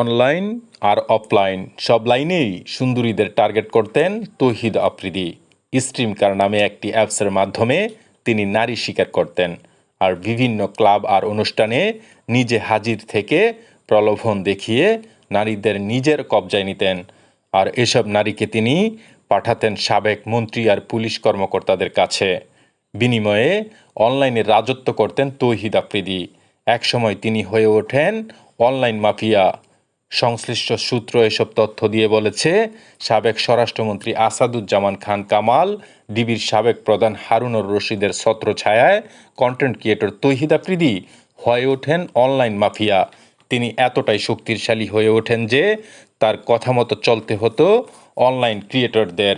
Online আর offline সব লাইনেই সুন্দরীদের target করতেন তৌহিদ আফ্রিদি। স্ট্রিমকার নামে একটি অ্যাপসের মাধ্যমে তিনি নারী শিকার করতেন আর বিভিন্ন ক্লাব আর অনুষ্ঠানে নিজে হাজির থেকে প্রলোভন দেখিয়ে নারীদের নিজের কবজায় নিতেন। আর এসব নারীকে তিনি পাঠাতেন সাবেক মন্ত্রী আর পুলিশ কর্মকর্তাদের কাছে। বিনিময়ে অনলাইনে রাজত্ব করতেন তৌহিদ আফ্রিদি। একসময় তিনি হয়ে ওঠেন অনলাইন মাফিয়া। সংশ্লিষ্ট সূত্র এসব তথ্য দিয়ে বলেছে, সাবেক স্বরাষ্ট্রমন্ত্রী আসাদুজ্জামান খান কামাল, ডিবির সাবেক প্রধান হারুনুর রশিদের ছত্রছায়ায় কন্টেন্ট ক্রিয়েটর তৌহিদ আফ্রিদি হয়ে ওঠেন অনলাইন মাফিয়া। তিনি এতটাই শক্তিশালী হয়ে ওঠেন যে তার কথা মতো চলতে হতো অনলাইন ক্রিয়েটরদের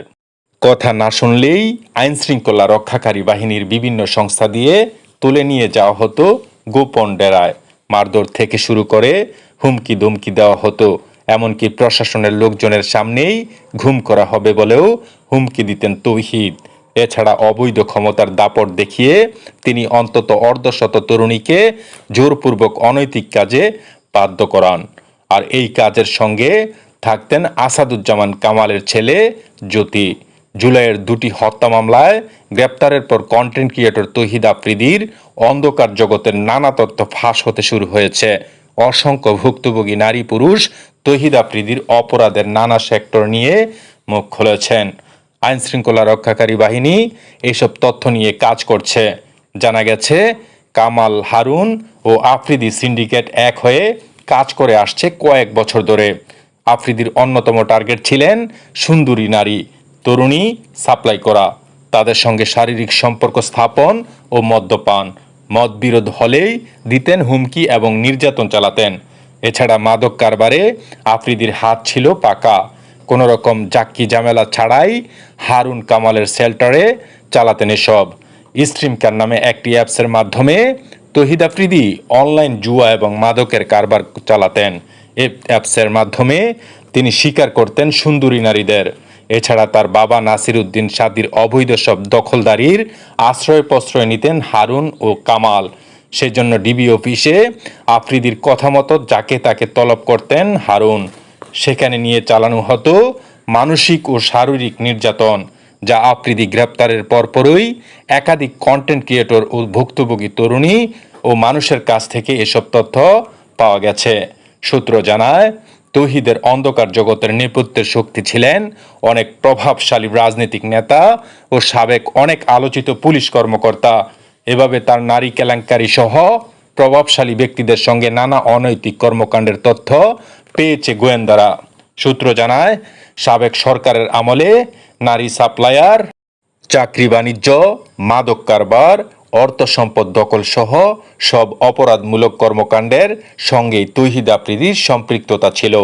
কথা না শুনলেই আইনশৃঙ্খলা রক্ষাকারী বাহিনীর বিভিন্ন সংস্থা দিয়ে তুলে নিয়ে যাওয়া হতো গোপন ডেরায়। মারধর থেকে শুরু করে হুমকি ধুমকি দেওয়া হতো। এমনকি প্রশাসনের লোকজনের সামনেই ঘুম করা হবে বলেও হুমকি দিতেন তৌহিদ। এছাড়া অবৈধ ক্ষমতার দাপট দেখিয়ে তিনি অন্তত অর্ধশত তরুণীকে জোরপূর্বক অনৈতিক কাজে বাধ্য করান। আর এই কাজের সঙ্গে থাকতেন আসাদুজ্জামান কামালের ছেলে জ্যোতি। জুলাইয়ের দুটি হত্যা মামলায় গ্রেপ্তারের পর কন্টেন্ট ক্রিয়েটর তহিদ আফ্রিদির অন্ধকার জগতের নানা তথ্য ফাঁস হতে শুরু হয়েছে। অসংখ্য ভুক্তভোগী নারী পুরুষ তহিদ আফ্রিদির অপরাধের নানা সেক্টর নিয়ে মুখ খুলেছেন। আইন শৃঙ্খলা রক্ষাকারী বাহিনী এসব তথ্য নিয়ে কাজ করছে। জানা গেছে, কামাল হারুন ও আফ্রিদি সিন্ডিকেট এক হয়ে কাজ করে আসছে কয়েক বছর ধরে। আফ্রিদির অন্যতম টার্গেট ছিলেন সুন্দরী নারী। তরুণী সাপ্লাই করা, তাদের সঙ্গে শারীরিক সম্পর্ক স্থাপন ও মদ্যপান। মদ বিরোধ হলেই দিতেন হুমকি এবং নির্যাতন চালাতেন। এছাড়া মাদক কারবারে আফ্রিদির হাত ছিল পাকা। কোনো রকম জাক্কি ঝামেলা ছাড়াই হারুন কামালের শেল্টারে চালাতেন এসব। স্ট্রিমকার নামে একটি অ্যাপসের মাধ্যমে তহিদ আফ্রিদি অনলাইন জুয়া এবং মাদকের কারবার চালাতেন। এ অ্যাপসের মাধ্যমে তিনি স্বীকার করতেন সুন্দরী নারীদের। এছাড়া তার বাবা নাসির উদ্দিন সাদির অবৈধ সব দখলদারির আশ্রয় প্রশ্রয় নিতেন হারুন ও কামাল। সেজন্য ডিবি অফিসে আফ্রিদির কথা মতো যাকে তাকে তলব করতেন হারুন। সেখানে নিয়ে চালানো হতো মানসিক ও শারীরিক নির্যাতন, যা আফ্রিদি গ্রেপ্তারের পরপরই একাধিক কন্টেন্ট ক্রিয়েটর ও ভুক্তভোগী তরুণী ও মানুষের কাছ থেকে এসব তথ্য পাওয়া গেছে। সূত্র জানায় তৌহিদের অন্ধকার জগতের নেপথ্যের শক্তি ছিলেন অনেক প্রভাবশালী রাজনৈতিক নেতা ও সাবেক অনেক আলোচিত পুলিশ কর্মকর্তা। এভাবে তার নারী কেলেঙ্কারি সহ প্রভাবশালী ব্যক্তিদের সঙ্গে নানা অনৈতিক কর্মকাণ্ডের তথ্য পেয়েছে গোয়েন্দারা। সূত্র জানায়, সাবেক সরকারের আমলে নারী সাপ্লায়ার, চাকরি বাণিজ্য, মাদক কারবার অর্থ সম্পদ দখল সহ সব অপরাধমূলক কর্মকাণ্ডের সঙ্গেই তৌহিদ আফ্রিদির সম্পৃক্ততা ছিল।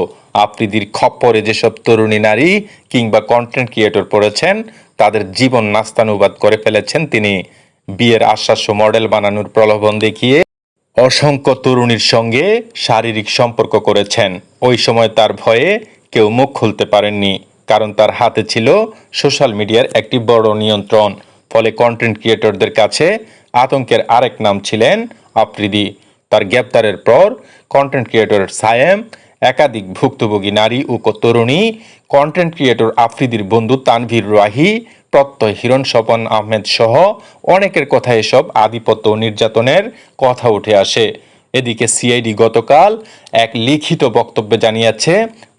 আফ্রিদির খপ্পরে যেসব তরুণী নারী কিংবা কন্টেন্ট ক্রিয়েটর পড়েছেন, তাদের জীবন নাস্তানুবাদ করে ফেলেছেন তিনি। বিয়ের আশ্বাস্য মডেল বানানোর প্রলোভন দেখিয়ে অসংখ্য তরুণীর সঙ্গে শারীরিক সম্পর্ক করেছেন। ওই সময় তার ভয়ে কেউ মুখ খুলতে পারেননি, কারণ তার হাতে ছিল সোশ্যাল মিডিয়ার একটি বড় নিয়ন্ত্রণ। ফলে কন্টেন্ট ক্রিয়েটরদের কাছে আতঙ্কের আরেক নাম ছিলেন আফ্রিদি তার গ্রেপ্তারের পর কন্টেন্ট ক্রিয়েটর সায়েম, একাধিক ভুক্তভোগী নারী ও তরুণী কন্টেন্ট ক্রিয়েটর আফ্রিদির বন্ধু তানভীর রাহি, প্রত্যয় হিরণ স্বপন আহমেদ সহ অনেকের কথা এসব আধিপত্য নির্যাতনের কথা উঠে আসে। এদিকে সিআইডি গতকাল এক লিখিত বক্তব্যে জানিয়েছে,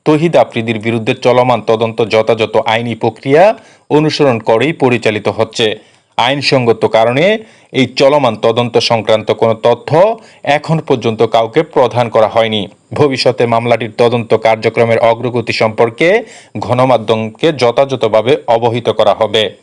তহিদ আফ্রিদির বিরুদ্ধে চলমান তদন্ত যথাযথ আইনি প্রক্রিয়া অনুসরণ করেই পরিচালিত হচ্ছে। আইনসঙ্গত কারণে এই চলমান তদন্ত সংক্রান্ত কোনো তথ্য এখন পর্যন্ত কাউকে প্রদান করা হয়নি। ভবিষ্যতে মামলাটির তদন্ত কার্যক্রমের অগ্রগতি সম্পর্কে গণমাধ্যমকে যথাযথভাবে অবহিত করা হবে।